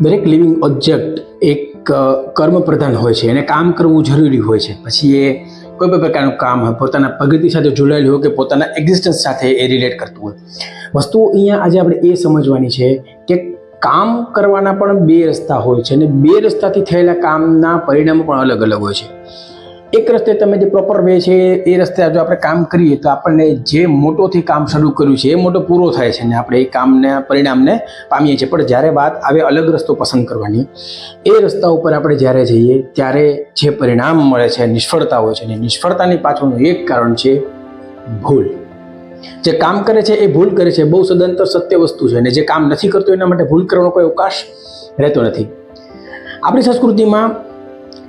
દરેક living object એક કર્મપ્રધાન કર્મ પ્રધાન હોય છે, એને કામ કરવું જરૂરી હોય છે. પછી એ કોઈ પણ પ્રકારનું કામ હોય, પોતાના પ્રગતિ સાથે જોડાયેલું હોય કે પોતાના એક્ઝિસ્ટન્સ સાથે એ રિલેટ કરતું હોય. વસ્તુ અહીંયા આજે આપણે એ સમજવાની છે કે કામ કરવાના પણ બે રસ્તા હોય છે અને બે રસ્તાથી થયેલા કામના પરિણામો પણ અલગ અલગ હોય છે. એક રસ્તે તમે જે પ્રોપર વે છે, એ રસ્તે જો આપણે કામ કરીએ, તો આપણને જે મોટોથી કામ શરૂ કર્યું છે, એ મોટો પૂરો થાય છે ને આપણે એ કામના, પરિણામને પામીએ છીએ. પણ જ્યારે વાત આવે અલગ રસ્તો પસંદ કરવાની, એ રસ્તા ઉપર આપણે જ્યારે જઈએ, ત્યારે જે પરિણામ મળે છે, નિષ્ફળતા હોય છે ને નિષ્ફળતાની પાછળનું એક કારણ છે ભૂલ. જે કામ કરે છે, એ ભૂલ કરે છે. બહુ સદંતર સત્ય વસ્તુ છે અને જે કામ નથી કરતો, એના માટે ભૂલ કરવાનો કોઈ અવકાશ રહેતો નથી. આપણી સંસ્કૃતિમાં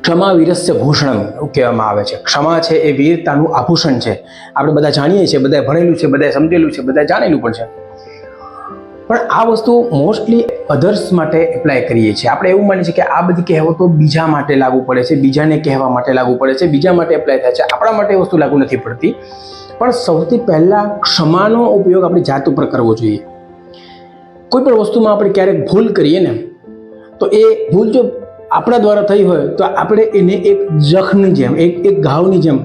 ક્ષમા વીરસ્ય ભૂષણમ એવું કહેવામાં આવે છે. ક્ષમા છે એ વીરતાનું આભૂષણ છે. આપણે બધા જાણીએ છીએ બધા ભણેલું છે બધા સમજેલું છે બધા જાણેલું પણ છે. પણ આ વસ્તુ મોસ્ટલી અધર્સ માટે એપ્લાય કરીએ છીએ. આપણે એવું માનીએ છીએ કે આ બધી કહેવતો બીજા માટે લાગુ પડે છે, બીજાને કહેવા માટે લાગુ પડે છે, બીજા માટે એપ્લાય થાય છે. આપણા માટે વસ્તુ લાગુ નથી પડતી. પણ સૌથી પહેલાં ક્ષમાનો ઉપયોગ આપણી જાત ઉપર કરવો જોઈએ. કોઈ પણ વસ્તુમાં આપણે ક્યારેક ભૂલ કરીએ ને, તો એ ભૂલ જો આપણા દ્વારા થઈ હોય તો આપણે એને એક જખની જેમ એક એક ઘાવની જેમ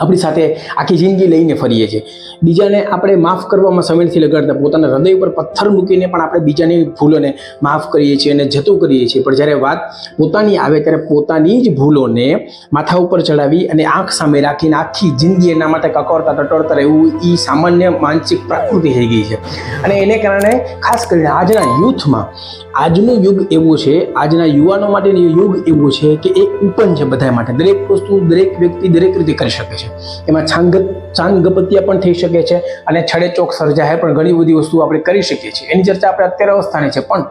આપણી સાથે આખી જિંદગી લઈને ફરીએ છીએ. બીજાને આપણે માફ કરવામાં સમયથી લગાડતા પોતાના હૃદય ઉપર પથ્થર મૂકીને પણ આપણે બીજાની ભૂલોને માફ કરીએ છીએ અને જતું કરીએ છીએ. પણ જ્યારે વાત પોતાની આવે ત્યારે પોતાની જ ભૂલોને માથા ઉપર ચડાવી અને આંખ સામે રાખીને આખી જિંદગી એના માટે કકડતા ટટોળતા રહેવું એ સામાન્ય માનસિક પ્રકૃતિ થઈ ગઈ છે. અને એને કારણે ખાસ કરીને આજના યુથમાં, આજનું યુગ એવું છે, આજના યુવાનો માટેનું યુગ એવું છે કે એ ઓપન છે બધા માટે. દરેક વસ્તુ દરેક વ્યક્તિ દરેક રીતે કરી શકે છે. એમાં છાંગત છાંગપત્યા પણ થઈ શકે છે અને છડે ચોક સર્જાય પણ ઘણી બધી વસ્તુઓ આપણે કરી શકીએ છીએ. એની ચર્ચા આપણે અત્યારે અવસ્થાની છે. પણ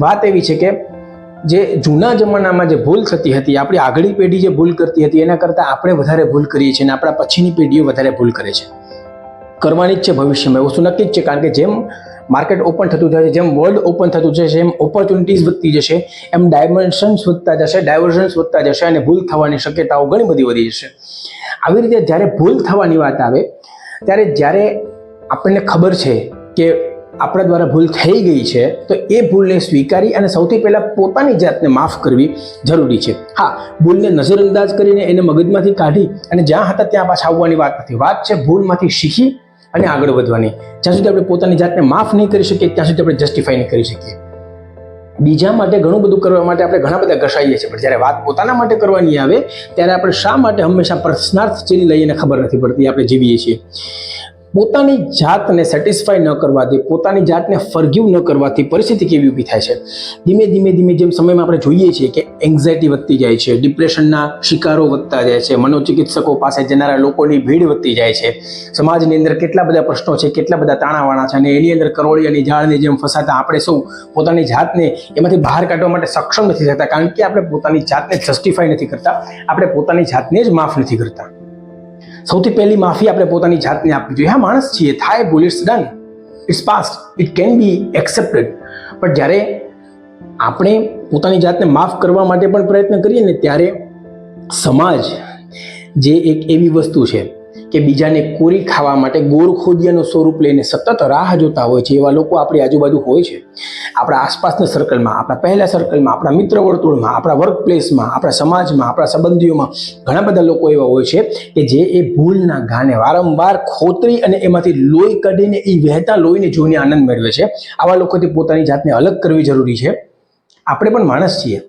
વાત એવી છે કે જે જૂના જમાનામાં જે ભૂલ થતી હતી, આપણી આગળની પેઢી જે ભૂલ કરતી હતી, એના કરતાં આપણે વધારે ભૂલ કરીએ છીએ અને આપણા પછીની પેઢીઓ વધારે ભૂલ કરે છે. કરવાની જ છે ભવિષ્યમાં. એ વસ્તુ નક્કી જ છે. કારણ કે જેમ માર્કેટ ઓપન થતું છે, જેમ વર્લ્ડ ઓપન થતું જશે એમ ઓપોર્ચ્યુનિટીઝ વધતી જશે, એમ ડાયમેન્શન્સ વધતા જશે ડાયવર્ઝન્સ વધતા જશે અને ભૂલ થવાની શક્યતાઓ ઘણી બધી વધી જશે. આવી રીતે જ્યારે ભૂલ થવાની વાત આવે, ત્યારે જ્યારે આપણને ખબર છે કે આપણા દ્વારા ભૂલ થઈ ગઈ છે, તો એ ભૂલને સ્વીકારી અને સૌથી પહેલાં પોતાની જાતને માફ કરવી જરૂરી છે. હા, ભૂલને નજરઅંદાજ કરીને એને મગજમાંથી કાઢી અને જ્યાં હતા ત્યાં પાછા આવવાની વાત નથી. વાત છે ભૂલમાંથી શીખી અને આગળ વધવાની. જ્યાં સુધી આપણે પોતાની જાતને માફ નહીં કરી શકીએ, ત્યાં સુધી આપણે જસ્ટિફાઈ નહીં કરી શકીએ. બીજા માટે ઘણું બધું કરવા માટે આપણે ઘણા બધા ઘસાઈએ છીએ. પણ જ્યારે વાત પોતાના માટે કરવાની આવે, ત્યારે આપણે શા માટે હંમેશા પ્રશ્નાર્થ ચીન લઈને ખબર નથી પડતી આપણે જીવીએ છીએ. પોતાની જાતને સેટિસ્ફાય ન કરવાથી, પોતાની જાતને ફરગ્યુ ન કરવાથી પરિસ્થિતિ કેવી ઊભી થાય છે? ધીમે ધીમે ધીમે જેમ સમયમાં આપણે જોઈએ છીએ કે એન્ઝાયટી વધતી જાય છે ડિપ્રેશનના શિકારો વધતા જાય છે, મનોચિકિત્સકો પાસે જનારા લોકોની ભીડ વધતી જાય છે. સમાજની અંદર કેટલા બધા પ્રશ્નો છે, કેટલા બધા તાણાવાણા છે અને એની અંદર કરોળી અને ઝાડની જેમ ફસાતા આપણે સૌ પોતાની જાતને એમાંથી બહાર કાઢવા માટે સક્ષમ નથી થતા, કારણ કે આપણે પોતાની જાતને જસ્ટિફાઈ નથી કરતા, આપણે પોતાની જાતને જ માફ નથી કરતા. સૌથી પહેલી માફી આપણે પોતાની જાતને આપવી જોઈએ. હા, માણસ છીએ, થાય ભૂલ it's done it's past it can be accepted પણ જ્યારે આપણે પોતાની જાતને માફ કરવા માટે પણ પ્રયત્ન કરીએ ને ત્યારે સમાજ જે એક એવી વસ્તુ છે કે બીજાને કોરી ખાવા માટે ગોરખોદિયાનું સ્વરૂપ લઈને સતત રાહ જોતા હોય છે, એવા લોકો આપણી આજુબાજુ હોય છે. આપણા આસપાસના સર્કલમાં આપણા પહેલા સર્કલમાં આપણા મિત્ર વર્તુળમાં, આપણા વર્કપ્લેસમાં આપણા સમાજમાં, આપણા સંબંધીઓમાં ઘણા બધા લોકો એવા હોય છે કે જે એ ભૂલના ગાને વારંવાર ખોતરી અને એમાંથી લોહી કાઢીને એ વહેતા લોહીને જોઈને આનંદ મેળવે છે. આવા લોકોથી પોતાની જાતને અલગ કરવી જરૂરી છે. આપણે પણ માણસ છીએ.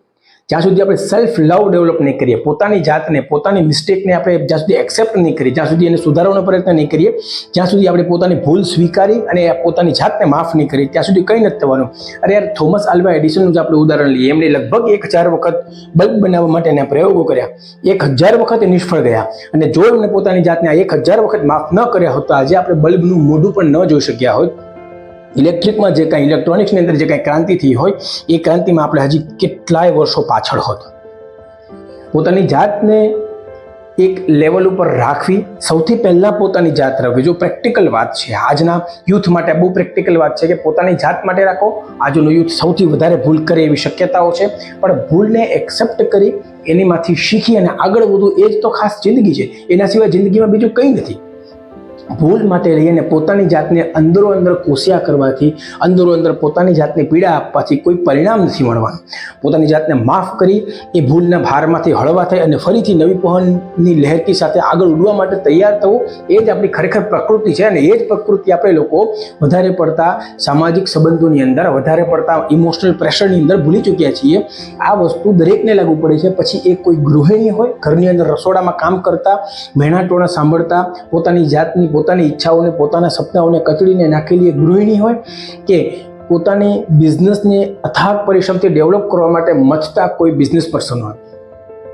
જ્યાં સુધી આપણે સેલ્ફ લવ ડેવલપ નહીં કરીએ, પોતાની જાતને, પોતાની મિસ્ટેકને આપણે જ્યાં સુધી એક્સેપ્ટ નહીં કરીએ, જ્યાં સુધી એને સુધારવાનો પ્રયત્ન નહીં કરીએ, જ્યાં સુધી આપણે પોતાની ભૂલ સ્વીકારી અને પોતાની જાતને માફ નહીં કરીએ, ત્યાં સુધી કંઈ નથી થવાનું. અરે યાર, થોમસ આલ્વા એડિસનનું જ આપણે ઉદાહરણ લઈએ. એમણે લગભગ એક હજાર વખત બલ્બ બનાવવા માટેના પ્રયોગો કર્યા. એક હજાર વખત એ નિષ્ફળ ગયા. અને જો એમને પોતાની જાતને આ એક હજાર વખત માફ ન કર્યા હોત તો આજે આપણે બલ્બનું મોઢું પણ ન જોઈ શક્યા હોત. ઇલેક્ટ્રિકમાં જે કાંઈ ઇલેક્ટ્રોનિક્સની અંદર જે કાંઈ ક્રાંતિ થઈ હોય, એ ક્રાંતિમાં આપણે હજી કેટલાય વર્ષો પાછળ હોત. પોતાની જાતને એક લેવલ ઉપર રાખવી સૌથી પહેલાં પોતાની જાત રાખવી. જો પ્રેક્ટિકલ વાત છે, આજના યુથ માટે બહુ પ્રેક્ટિકલ વાત છે કે પોતાની જાત માટે રાખો. આજનો યુથ સૌથી વધારે ભૂલ કરે એવી શક્યતાઓ છે, પણ ભૂલને એક્સેપ્ટ કરી એનીમાંથી શીખી અને આગળ વધવું એ જ તો ખાસ જિંદગી છે. એના સિવાય જિંદગીમાં બીજું કંઈ નથી. ભૂલ માટે લઈને પોતાની જાતને અંદરો અંદર કોશિયા કરવાથી, અંદરો અંદર પોતાની જાતને પીડા આપવાથી કોઈ પરિણામ નથી મળવાનું. પોતાની જાતને માફ કરી, એ ભૂલના ભારમાંથી હળવા થઈ અને ફરીથી નવી પહોંચની લહેરકી સાથે આગળ ઉડવા માટે તૈયાર થવું, એ જ આપણી ખરેખર પ્રકૃતિ છે અને એ જ પ્રકૃતિ આપણે લોકો વધારે પડતા સામાજિક સંબંધોની અંદર, વધારે પડતા ઇમોશનલ પ્રેશરની અંદર ભૂલી ચૂક્યા છીએ. આ વસ્તુ દરેકને લાગુ પડે છે. પછી એ કોઈ ગૃહિણી હોય, ઘરની અંદર રસોડામાં કામ કરતા મહેણાટોણા સાંભળતા, પોતાની જાતની પોતાની ઈચ્છાઓને, પોતાના સપનાઓને કચડીને નાખેલી એક ગૃહિણી હોય કે પોતાની બિઝનેસને અથાગ પરિશ્રમથી ડેવલપ કરવા માટે મચતા કોઈ બિઝનેસ પર્સન હોય.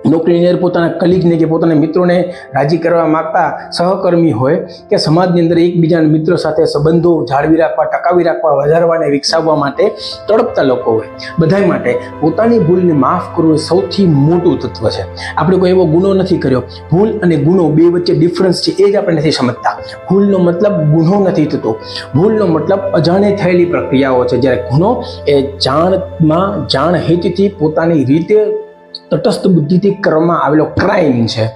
નોકરીની અંદર પોતાના કલીગને કે પોતાના મિત્રોને રાજી કરવા માગતા સહકર્મી હોય કે સમાજની અંદર એકબીજાના મિત્રો સાથે સંબંધો જાળવી રાખવા, ટકાવી રાખવા, વધારવા અને વિકસાવવા માટે તડપતા લોકો હોય. બધાય માટે પોતાની ભૂલને માફ કરવું એ સૌથી મોટું તત્વ છે. આપણે કોઈ એવો ગુનો નથી કર્યો. ભૂલ અને ગુનો બે વચ્ચે ડિફરન્સ છે એ જ આપણે નથી સમજતા. ભૂલનો મતલબ ગુનો નથી થતો. ભૂલનો મતલબ અજાણે થયેલી પ્રક્રિયાઓ છે. જ્યારે ગુનો એ જાણમાં, જાણ હિતથી પોતાની રીતે તટસ્થ બુદ્ધિથી કરવામાં આવેલો ક્રાઇમ છે.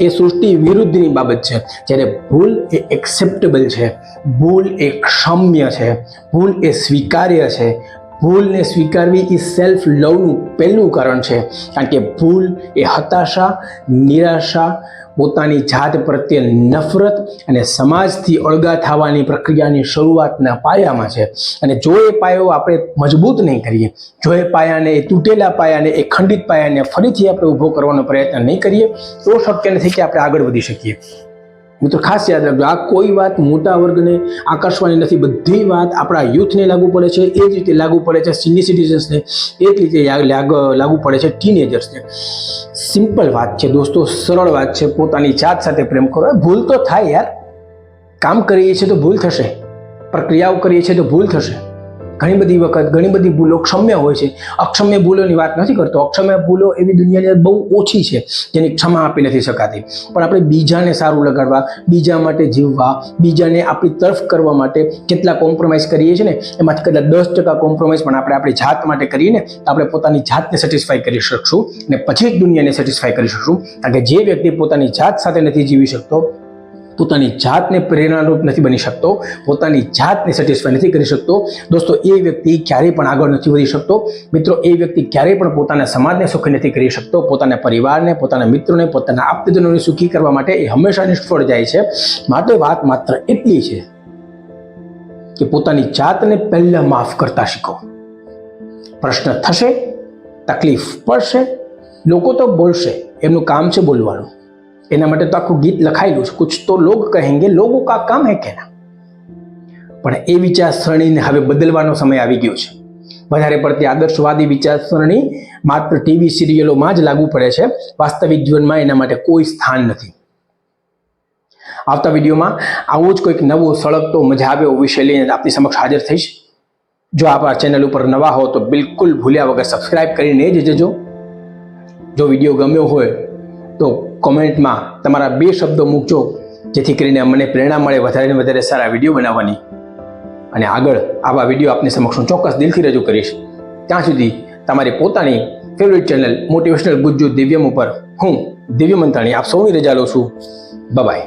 એ સૃષ્ટિ વિરુદ્ધની બાબત છે. જ્યારે ભૂલ એ એક્સેપ્ટેબલ છે, ભૂલ એ ક્ષમ્ય છે, ભૂલ એ સ્વીકાર્ય છે, ભૂલને સ્વીકારવી એ સેલ્ફ લવનું પહેલું કારણ છે. કારણ કે ભૂલ એ હતાશા, નિરાશા પોતાની જાત પ્રત્યે નફરત અને સમાજથી અળગા થવાની પ્રક્રિયાની શરૂઆતના પાયામાં છે. અને જો એ પાયો આપણે મજબૂત નહીં કરીએ, જો એ પાયાને, એ તૂટેલા પાયાને, એ ખંડિત પાયાને ફરીથી આપણે ઊભો કરવાનો પ્રયત્ન નહીં કરીએ, તો શક્ય નથી કે આપણે આગળ વધી શકીએ. મિત્રો ખાસ યાદ રાખજો, આ કોઈ વાત મોટા વર્ગને આકર્ષવાની નથી. બધી વાત આપણા યુથને લાગુ પડે છે, એ જ રીતે લાગુ પડે છે સિનિયર સિટીઝન્સને, એ જ રીતે લાગુ પડે છે ટીનેજર્સને. સિમ્પલ વાત છે દોસ્તો, સરળ વાત છે, પોતાની જાત સાથે પ્રેમ કરો. ભૂલ તો થાય યાર. કામ કરીએ છીએ તો ભૂલ થશે. પ્રક્રિયાઓ કરીએ છીએ તો ભૂલ થશે. ઘણી બધી વખત ઘણી બધી ભૂલો ક્ષમ્ય હોય છે. અક્ષમ્ય ભૂલોની વાત નથી કરતો. અક્ષમ્ય ભૂલો એવી દુનિયાની અંદર બહુ ઓછી છે જેની ક્ષમા આપી નથી શકાતી. પણ આપણે બીજાને સારું લગાડવા, બીજા માટે જીવવા, બીજાને આપણી તરફ કરવા માટે કેટલા કોમ્પ્રોમાઇઝ કરીએ છીએ ને, એમાંથી કદાચ દસ ટકા કોમ્પ્રોમાઇઝ પણ આપણે આપણી જાત માટે કરીએ ને તો આપણે પોતાની જાતને સેટિસ્ફાઈ કરી શકશું અને પછી જ દુનિયાને સેટિસ્ફાઈ કરી શકશું. કારણ કે જે વ્યક્તિ પોતાની જાત સાથે નથી જીવી શકતો પોતાની જાતને પ્રેરણારૂપ નથી બની શકતો, પોતાની જાતને સેટિસ્ફાઈ નથી કરી શકતો. દોસ્તો, એ વ્યક્તિ ક્યારેય પણ આગળ નથી વધી શકતો. મિત્રો, એ વ્યક્તિ ક્યારેય પણ પોતાના સમાજને સુખી નથી કરી શકતો. પોતાના પરિવારને, પોતાના મિત્રોને, પોતાના આપ્તજનોને સુખી કરવા માટે એ હંમેશા નિષ્ફળ જાય છે. માટે વાત માત્ર એટલી છે કે પોતાની જાતને પહેલાં માફ કરતા શીખો. પ્રશ્ન થશે, તકલીફ પડશે, લોકો તો બોલશે, એમનું કામ છે બોલવાનું. એના માટે તો આખું ગીત લખાયેલું છે. કુછ તો લોગ કહેંગે, લોગો કા કામ હે કહેના પણ એ વિચારસરણીને હવે બદલવાનો સમય આવી ગયો છે. વધારે પડતી આદર્શવાદી વિચારસરણી માત્ર ટીવી સિરિયલોમાં જ લાગુ પડે છે. વાસ્તવિક જીવનમાં એના માટે કોઈ સ્થાન નથી. આવતા વિડીયોમાં આવો જ કોઈક નવો, સળગતો, મજા આવે એવો વિષય લઈને આપની સમક્ષ હાજર થઈશ. જો આપ આ ચેનલ ઉપર નવા હો તો બિલકુલ ભૂલ્યા વગર સબસ્ક્રાઇબ કરીને જ જજો. જો વીડિયો ગમ્યો હોય તો કોમેન્ટમાં તમારા બે શબ્દો મૂકજો, જેથી કરીને મને પ્રેરણા મળે વધારે ને વધારે સારા વીડિયો બનાવવાની. અને આગળ આવા વીડિયો આપની સમક્ષ ચોક્કસ દિલથી રજૂ કરીશ. ત્યાં સુધી તમારી પોતાની favourite channel motivational Gujju Divyam ઉપર હું દિવ્ય મંત્રાણી આપ સૌની રજા લઉં છું. બાય